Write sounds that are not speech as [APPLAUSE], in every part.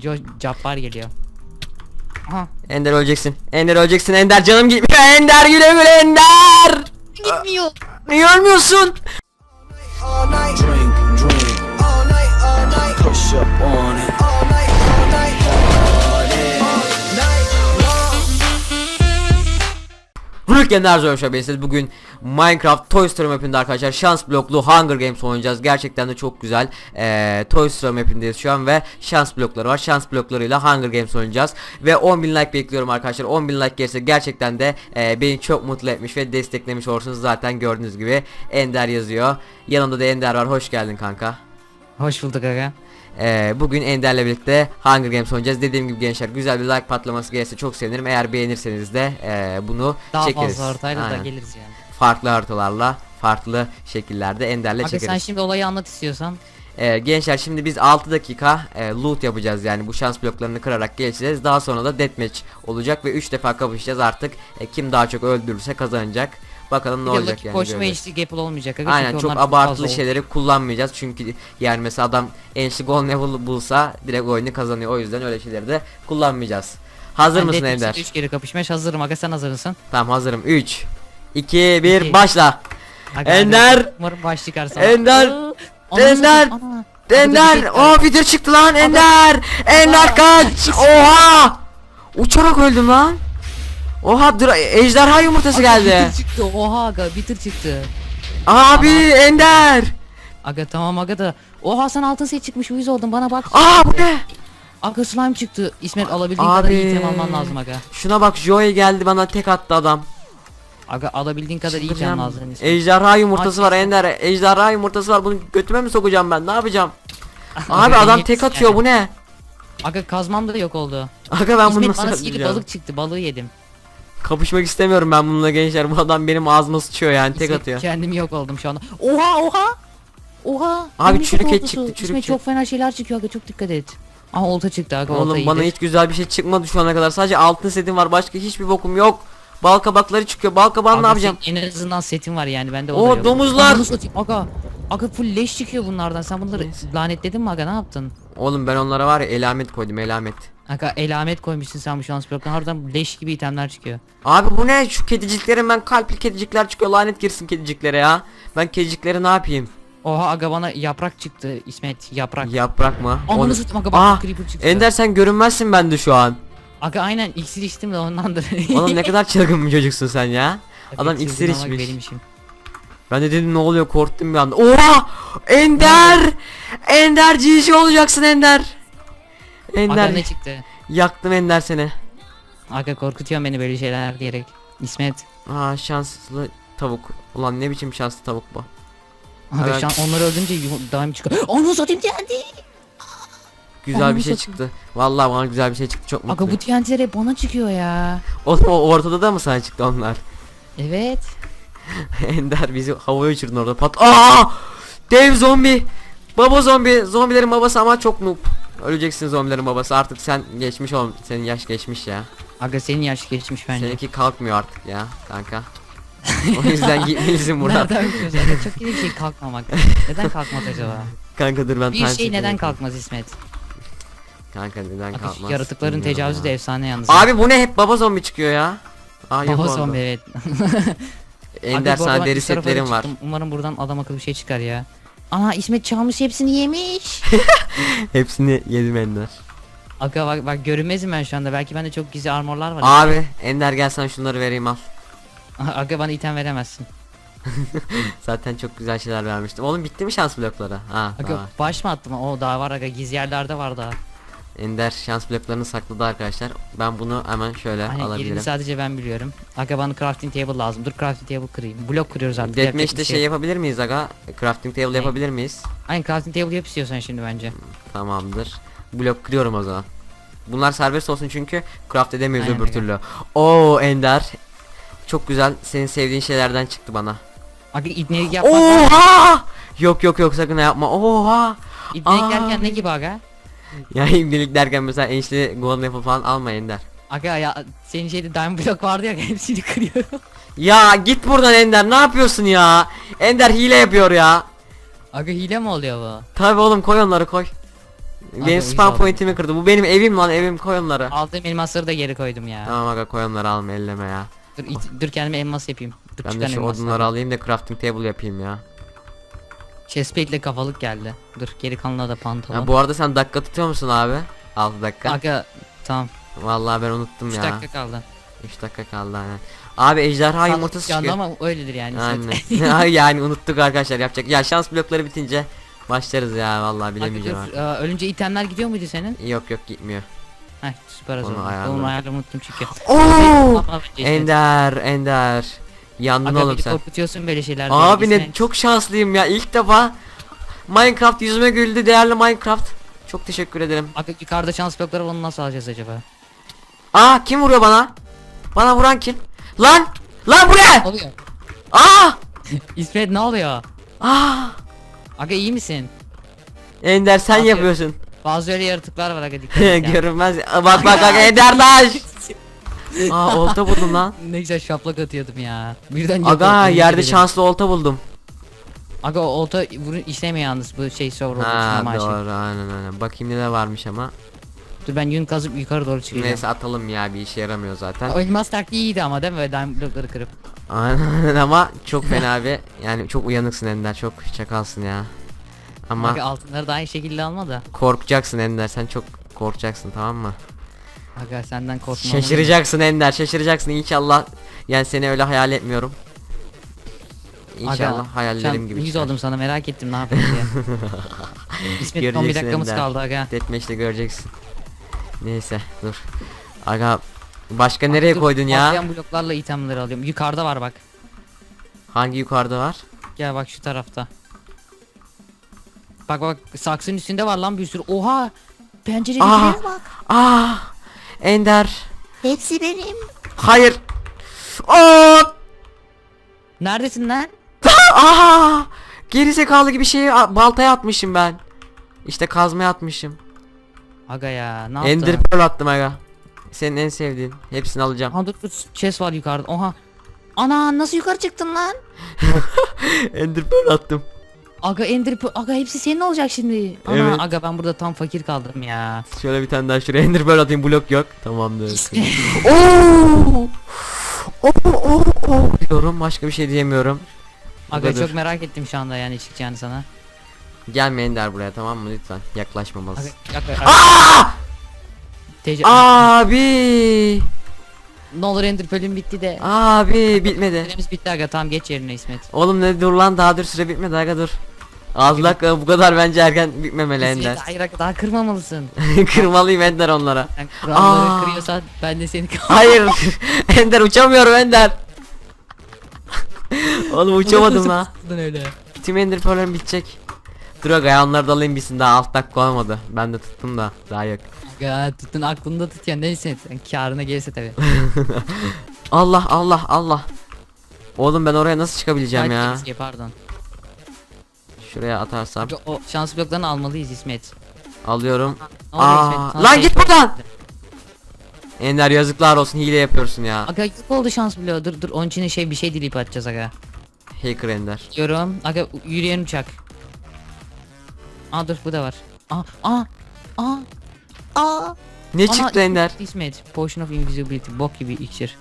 Jo Cabbar geliyor. Aha. Ender öleceksin. Ender öleceksin. Ender canım gitmiyor. Ender güle güle Ender. Gitmiyor. Niye ölmüyorsun? long. Rüken Erzurum Şabesiz bugün Minecraft Toy Story mapinde arkadaşlar şans bloklu Hunger Games oynayacağız. Gerçekten de çok güzel. Ee, Toy Story mapindeyiz şu an ve şans blokları var. Şans bloklarıyla Hunger Games oynayacağız. Ve 10.000 like bekliyorum arkadaşlar. 10.000 like gelirse gerçekten de e, beni çok mutlu etmiş ve desteklemiş olursunuz. Zaten gördüğünüz gibi Ender yazıyor. Yanımda da Ender var. Hoş geldin kanka. Hoş bulduk aga. Ee, bugün Ender'le birlikte Hunger Games oynayacağız. Dediğim gibi gençler güzel bir like patlaması gelirse çok sevinirim. Eğer beğenirseniz de e, bunu Daha çekeriz. fazla haritayla da geliriz yani. Farklı haritalarla, farklı şekillerde Ender'le sen çekeriz. şimdi olayı anlat istiyorsan. Ee, gençler şimdi biz 6 dakika e, loot yapacağız yani bu şans bloklarını kırarak geçeceğiz. Daha sonra da deathmatch olacak ve 3 defa kapışacağız artık. E, kim daha çok öldürürse kazanacak. Bakalım ne olacak yani. Ve göreceğiz. Gapple olmayacak aga. Aynen çünkü çok onlar fazla abartılı oldu. şeyleri kullanmayacağız çünkü yani mesela adam enişli gol level bulsa direkt oyunu kazanıyor o yüzden öyle şeyleri de kullanmayacağız. Hazır Ben mısın Deathmatch'te Ender? Üç kere kapışmaya hazırım aga sen hazır mısın? Tamam hazırım 3 2 1 İki. başla. Aga, Ender! Umarım baş çıkarsa. Ender! Aa, Ender! ana. Ender! O Peter çıktı lan Ender! Ender kaç! Oha! Uçarak öldüm lan. Oha dra- ejderha yumurtası geldi. Bitir çıktı oha aga bitir çıktı. Abi Ender! Aga tamam aga da. Oha sen altın set çıkmış uyuz oldun bana bak. Aa bu ne? Aga slime çıktı. İsmet alabildiğin kadar Abi. iyi item alman lazım aga. Şuna bak Joey geldi bana tek attı adam. Aga alabildiğin kadar iyi Çıldıracağım. lazım. Ejderha yumurtası var. Ender. Ejderha yumurtası var. Bunu götüme mi sokacağım ben? Ne yapacağım? Abi adam tek atıyor. Bu ne? Aga kazmam da yok oldu. Aga ben bunu nasıl bana sihirli balık çıktı balığı yedim. Kapışmak istemiyorum ben bununla gençler. Bu adam benim ağzıma sıçıyor yani tek İsmet, atıyor. Kendim yok oldum şu anda. Oha oha. Oha. Abi çürük et çıktı, çürük İsmet et. çok fena şeyler çıkıyor aga çok dikkat et. Aha olta çıktı aga olta Oğlum bana iyidir. hiç güzel bir şey çıkmadı şu ana kadar. Sadece altın setim var. Başka hiçbir bokum yok. Bal kabakları çıkıyor. Bal kabağını Aga ne yapacağım? En azından setin var yani bende o Oo, da yok. domuzlar! Ananı satayım, Aga. Aga full leş çıkıyor bunlardan. Sen bunları Neyse. lanetledin mi aga ne yaptın? Oğlum ben onlara var ya elamet koydum elamet. Aga elamet koymuşsun sen bu şans bloktan harbiden leş gibi itemler çıkıyor. Abi bu ne? Şu kediciklerin ben kalpli kedicikler çıkıyor. Lanet girsin kediciklere ya. Ben kedicikleri ne yapayım? Oha aga bana yaprak çıktı İsmet yaprak. Yaprak mı? Ananı Onu- satayım aga bak Aa, creeper çıktı. Ender sen görünmezsin bende şu an. Aga aynen iksir içtim de ondandır. Oğlum ne kadar çılgın bir çocuksun sen ya. Adam iksir içmiş. Benim işim. Ben de dedim ne oluyor korktum bir anda. Oha! Ender! Ender GG olacaksın Ender. Aga Ender ne çıktı? yaktım Ender seni. Aga korkutuyor beni böyle şeyler diyerek. İsmet. Aa şanslı tavuk. Ulan ne biçim şanslı tavuk bu. Aga Evet. şu an onları öldürünce yu- daim çıkıyor. Onu satayım geldi. Güzel Ananı bir şey çıktı. Vallahi bana güzel bir şey çıktı çok Aga mutluyum. bu TNT'ler hep bana çıkıyor ya. Oğlum o ortada da mı sana çıktı onlar? Evet. [LAUGHS] Ender bizi havaya uçurdun orada pat. Aa! Dev zombi. Baba zombi. Zombilerin babası ama çok noob. Öleceksin zombilerin babası artık sen geçmiş ol. Senin yaş geçmiş ya. Aga senin yaş geçmiş bence. Seninki kalkmıyor artık ya kanka. o yüzden gitmelisin [LAUGHS] buradan. Nereden biliyorsun? Aga çok iyi bir şey kalkmamak. Neden kalkmaz acaba? [LAUGHS] Kanka dur ben Bir şey neden kalkmaz İsmet? Kanka neden kalkmaz? yaratıkların Bilmiyorum tecavüzü ya. de efsane yalnız. Abi bu ne hep baba zombi çıkıyor ya. Aa yok Baba zombi evet. [LAUGHS] Ender bu arada sana deri üst tarafa setlerim var. çıktım. Umarım buradan adam akıllı bir şey çıkar ya. Ana İsmet çalmış hepsini yemiş. [LAUGHS] Hepsini yedim Ender. Aga bak, bak görünmezim ben şu anda. Belki bende çok gizli armorlar var. Abi Ender gel sana şunları vereyim al. Aga bana item veremezsin. [LAUGHS] Zaten çok güzel şeyler vermiştim. Oğlum bitti mi şans blokları? Ha Aga tamam. baş mı attım? O daha var aga gizli yerlerde var daha. Ender şans bloklarını sakladı arkadaşlar. Ben bunu hemen şöyle yerini alabilirim. sadece ben biliyorum. Aga bana crafting table lazım. Dur crafting table kırayım. Blok kırıyoruz artık. Deathmatch'te şey yok. yapabilir miyiz aga? Crafting table Ne? yapabilir miyiz? Aynen crafting table yap istiyorsan şimdi bence. Tamamdır. Blok kırıyorum o zaman. Bunlar serbest olsun çünkü craft edemiyoruz Aynen öbür öyle. türlü. Oo Ender. Çok güzel. Senin sevdiğin şeylerden çıktı bana. Aga ibnelik yapmak. Oha! Yok yok yok sakın yapma. Oha! İbnelik derken ne gibi aga? [LAUGHS] Ya imdilik derken mesela enişte golden apple falan alma Ender. Aga ya senin şeyde diamond block vardı ya [LAUGHS] hepsini kırıyorum. Ya git buradan Ender ne yapıyorsun ya? Ender hile yapıyor ya. Aga hile mi oluyor bu? Tabi oğlum koy onları koy. Benim uyuz spam oldum. pointimi kırdı. Bu benim evim lan evim koy onları. Aldığım elmasları da geri koydum ya. Tamam aga koy onları alma elleme ya. Dur, it- dur kendime elmas yapayım. Dur Ben de şu odunları alayım da crafting table yapayım ya. Chestplate'le kafalık geldi. Dur geri kalanına da pantolon. Ha, bu arada sen dakika tutuyor musun abi? 6 dakika. Aga tamam. Vallahi ben unuttum 3 ya. dakika kaldı. 3 dakika kaldı aynen. Abi ejderha Sağlık yumurtası çıkıyor. ama öyledir yani. Aynen. [LAUGHS] [LAUGHS] Ay, yani unuttuk arkadaşlar yapacak. Ya şans blokları bitince başlarız ya vallahi bilemeyeceğim dur, artık. e, ölünce itemler gidiyor muydu senin? Yok yok gitmiyor. Heh süper o Onu ayarladım. Onu ayarlamayı unuttum çünkü. Oo! İşte- Ender, Ender. Yandın Aga oğlum beni sen. korkutuyorsun böyle şeyler. Abi ne çok şanslıyım ya. İlk defa Minecraft yüzüme güldü değerli Minecraft. Çok teşekkür ederim. Aga yukarıda şans blokları onu nasıl alacağız acaba? Aa kim vuruyor bana? Bana vuran kim? Lan! Lan bu ne? Oluyor. Aa! [LAUGHS] İsmet ne oluyor? Aa! Aga iyi misin? Ender sen Abi- yapıyorsun. Bazı öyle yaratıklar var aga [LAUGHS] dikkat et. ya. Görünmez. Bak bak bak [LAUGHS] Ender taş. [LAUGHS] Aa olta buldum lan. [LAUGHS] ne güzel şaplak atıyordum ya. Birden Aga yerde yemin şanslı olta buldum. ederim. Aga o olta vurun işlemiyor yalnız bu şey için Ha doğru aynen aynen. Bakayım neler varmış ama. Dur ben yün kazıp yukarı doğru çıkacağım. Neyse atalım ya bir işe yaramıyor zaten. O elmas taktiği iyiydi ama değil mi? Böyle diamond blokları kırıp. Aynen ama çok fena bir yani çok uyanıksın Ender çok çakalsın ya. Ama Aga altınları da aynı şekilde alma da. korkacaksın Ender sen çok korkacaksın tamam mı? Aga senden korkma. Şaşıracaksın Ender şaşıracaksın inşallah. Yani seni öyle hayal etmiyorum. İnşallah hayallerim gibi. Yüz çıkar. oldum sana merak ettim ne yapayım diye. [LAUGHS] İsmet son bir Göreceksin dakikamız Ender. kaldı aga. Deathmatch'te göreceksin. Neyse dur. Aga başka nereye Dur, koydun ya? patlayan bloklarla itemleri alıyorum. Yukarıda var bak. Hangi yukarıda var? Gel bak şu tarafta. Bak bak saksının üstünde var lan bir sürü. Oha! Pencerenin Aa! bak. Aa! Ender. Hepsi benim. Hayır. Aa! Neredesin lan? Aa! Geri zekalı gibi şeyi a- baltaya atmışım ben. İşte kazmaya atmışım. Aga ya ne yaptın? Ender Pearl attım aga. Senin en sevdiğin. Hepsini alacağım. Aha dur dur chest var yukarıda. Oha. Ana nasıl yukarı çıktın lan? [LAUGHS] Ender Pearl attım. Aga ender aga hepsi senin olacak şimdi. Ana Evet. aga ben burada tam fakir kaldım ya. Şöyle bir tane daha şuraya Ender Pearl atayım blok yok. Tamamdır. [LAUGHS] Oo! Oo, oo, oo diyorum başka bir şey diyemiyorum. Aga kadar. çok merak ettim şu anda yani çıkacağını sana. Gelme Ender buraya tamam mı lütfen Aga, yaklaşmamalısın. aga, aga. Aa! Tece- Abi! Ne olur ender Pearl'üm bitti de. Abi bitmedi. Süremiz bitti aga tamam geç yerine İsmet. Oğlum ne dur lan daha dur süre bitmedi aga dur. Az dakika bu kadar bence erken bitmemeli İsmet Ender. hayır aga daha kırmamalısın. [LAUGHS] Kırmalıyım Ender onlara. Sen kuralları Aa. kırıyorsan ben de seni Hayır [LAUGHS] Ender uçamıyorum Ender. [LAUGHS] Oğlum uçamadım lan. Lan öyle. Tüm Ender Pearl'lerim bitecek. Dur aga onları da alayım bitsin daha alt dakika olmadı. Ben de tuttum da daha yok. Ya tutun aklında tut ya neyse karına gelirse tabi. [LAUGHS] Allah Allah Allah. Oğlum ben oraya nasıl çıkabileceğim ya? Şey, pardon. Şuraya atarsam. Aga, o şans bloklarını almalıyız İsmet. Alıyorum. Ne oluyor Aa, İsmet? Sana lan git sor- buradan. Ender yazıklar olsun hile yapıyorsun ya. Aga yok oldu şans bloğu dur dur onun için şey bir şey dileyip atacağız aga. Hacker Ender. Diyorum aga yürüyen uçak. Aa dur bu da var. Aa aa aa aa. Ne Ana, çıktı Ender? İsmet Potion of Invisibility bok gibi iksir.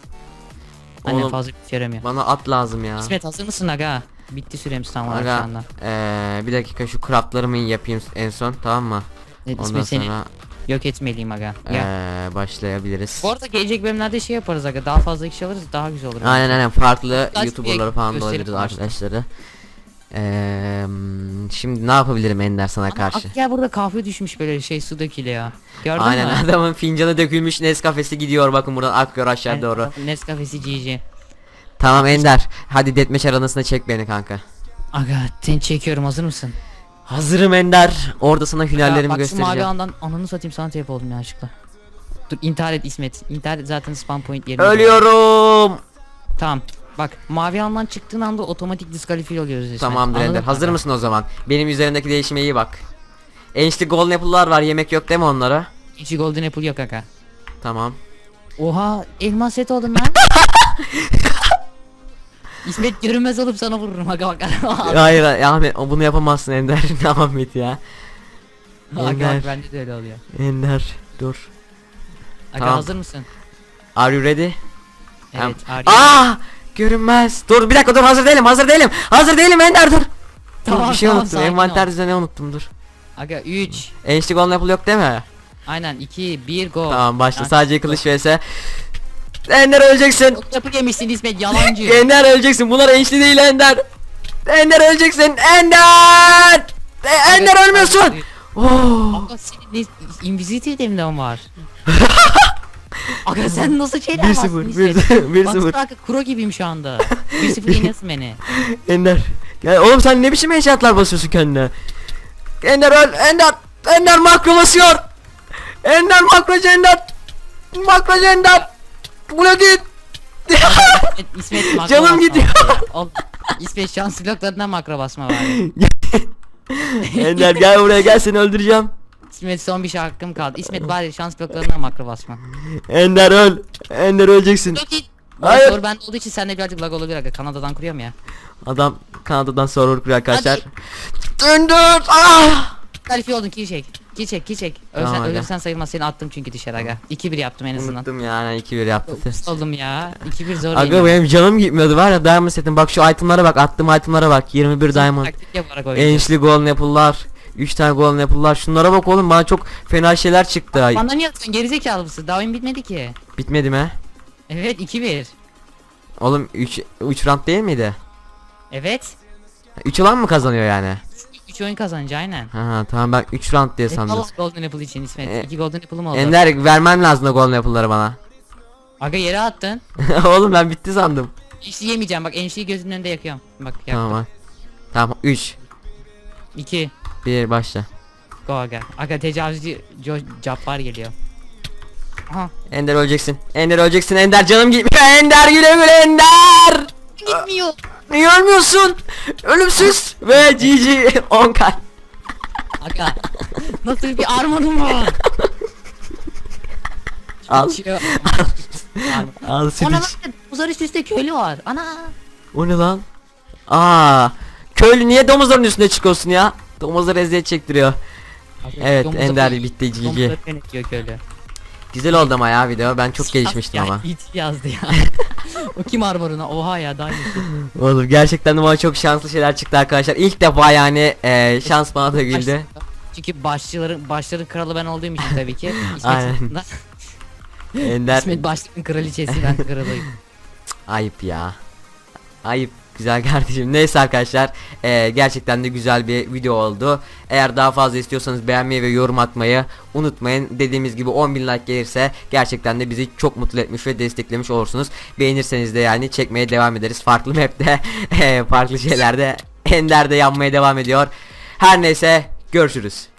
Annem Oğlum, fazla yaramıyor. Bana at lazım ya. İsmet hazır mısın aga? Bitti süremiz tam olarak şu anda. eee, bir dakika şu craftlarımı yapayım en son tamam mı? Evet, Ondan İsmet seni sonra yok etmeliyim aga. Gel. eee, başlayabiliriz. Bu arada gelecek bölümlerde şey yaparız aga daha fazla kişi alırız daha güzel olur. Aynen aynen farklı Kaç youtuberları falan da başla. arkadaşları. Eee, şimdi ne yapabilirim Ender sana Ama karşı? Aga gel burada kahve düşmüş böyle şey su dökülüyor. Gördün Aynen mü? adamın fincanı dökülmüş Nescafe'si gidiyor bakın buradan akıyor aşağı Aynen, doğru. Nescafe'si GG. Tamam Ender hadi deathmatch aranasına çek beni kanka. Aga seni çekiyorum hazır mısın? Hazırım Ender. Orada sana Ya hünerlerimi bak şu mavi göstereceğim. alandan ananı satayım sana tep oldum yanlışlıkla. Dur intihar et İsmet. İntihar et zaten spam point yerinde. Ölüyorum. Tamam. Bak mavi alandan çıktığın anda otomatik diskalifiye oluyoruz İsmet. Tamamdır Ender. Hazır aga? mısın o zaman? Benim üzerimdeki değişime iyi bak. Enişte golden apple'lar var. Yemek yok değil mi onlara? Hiç golden apple yok aga. Tamam. Oha elmas set oldum lan. [LAUGHS] İsmet görünmez olup sana vururum aga bak. [LAUGHS] Hayır Ahmet o bunu yapamazsın Ender. [LAUGHS] Ahmet ya. Aga Ender. bende de öyle oluyor. Ender dur. Aga Tamam. hazır mısın? Are you ready? Evet. Arya. Aa! Görünmez. Dur bir dakika dur hazır değilim hazır değilim. Hazır değilim Ender dur. Tamam, dur bir şey tamam, unuttum. sakin Envanter ol. düzeni unuttum dur. Aga 3. Enişte gol yapıl yok değil mi? Aynen 2 1 go. Tamam başla Ha, sadece kılıç vs. Ender öleceksin. Çok yapı yemişsin İsmet yalancı. [LAUGHS] Ender öleceksin. Bunlar enişte değil Ender. Ender öleceksin. Ender! E, Ender ölmüyorsun. Oh. Aga senin ne invisibility mi var? [LAUGHS] Aga sen nasıl şeyler 1-0 varsın İsmet? 1-0 Baksana 1-0 aga kuro gibiyim şu anda. 1-0 yeniyorsun beni. Ender. Ya oğlum sen ne biçim headshotlar basıyorsun kendine? Ender öl. Ender. Ender makro basıyor. Ender makrocu Ender. Makrocu Ender. Bloody. İsmet, İsmet makro Canım basma gidiyor. var ya. Oğlum, İsmet şans bloklarından makro basma var. [LAUGHS] Ender gel buraya gel seni öldüreceğim. İsmet son bir hakkım kaldı. İsmet bari şans bloklarından makro basma. Ender öl. Ender öleceksin. Yok değil. Hayır. Hayır. Soru bende olduğu için sende birazcık lag olabilir aga. Kanada'dan kuruyorum ya. Adam Kanada'dan server kuruyor arkadaşlar. Döndür. Ah! Tarifi oldun kill çek. Kill çek kill çek. Ölsen, Tamam aga. ölürsen sayılmaz seni attım çünkü dışarı aga. 2-1 yaptım en azından. Unuttum yani 2-1 yaptı. Oldum ya. 2-1 zor Aga yenildim. benim canım gitmiyordu var ya diamond setim bak şu itemlara bak attığım itemlara bak 21 diamond Taktik yaparak oynayacağız. Enişli golden apple'lar 3 tane golden apple'lar şunlara bak oğlum bana çok fena şeyler çıktı ay. Bana niye atıyorsun gerizekalı mısın? Daha oyun bitmedi ki. Bitmedi mi? Evet 2-1. Oğlum 3 3 round değil miydi? Evet. 3 olan mı kazanıyor yani? 3 oyun kazanınca aynen. Ha tamam ben 3 round diye E, sandım. Allah Golden Apple için İsmet. E, 2 Golden Apple'ım oldu. Ender vermem lazım da golden apple'ları bana. Aga yere attın. [LAUGHS] oğlum ben bitti sandım. Enşi yemeyeceğim bak enşiyi gözünün önünde yakıyorum. Bak yaktım. Tamam. Tamam 3 2. 1 başla. Go aga. Aga tecavüzcü Jo Cabbar geliyor. Aha. Ender öleceksin. Ender öleceksin. Ender canım gitmiyor. Ender güle güle Ender. Gitmiyor. Niye ölmüyorsun? Ölümsüz ve GG 10 kalp. Aga. Nasıl bir armonum var? Al. Geçiyor. Armor. Al Ona Switch. bak uzar üst üste köylü var. Ana. O ne lan? Aa, köylü niye domuzların üstüne çıkıyorsun ya? Domuzları eziyet çektiriyor. Aga, Evet domuzlar- Ender bitti GG. Güzel oldu ama ya video. Ben çok gelişmiştim Ya, ama. [LAUGHS] It yazdı ya. o kim armoruna? Oha ya daha iyisi. [LAUGHS] Oğlum gerçekten de bana çok şanslı şeyler çıktı arkadaşlar. İlk defa yani e, şans bana da güldü. Çünkü başçıların başların kralı ben olduğum için tabii ki. [LAUGHS] Aynen. Ender İsmet başların kraliçesi ben kralıyım. ayıp ya. Ayıp güzel [LAUGHS] kardeşim. Neyse arkadaşlar e, gerçekten de güzel bir video oldu. Eğer daha fazla istiyorsanız beğenmeyi ve yorum atmayı unutmayın. Dediğimiz gibi 10.000 like gelirse gerçekten de bizi çok mutlu etmiş ve desteklemiş olursunuz. Beğenirseniz de yani çekmeye devam ederiz. Farklı map'te [LAUGHS] e, farklı şeylerde [LAUGHS] Ender'de yanmaya devam ediyor. Her neyse görüşürüz.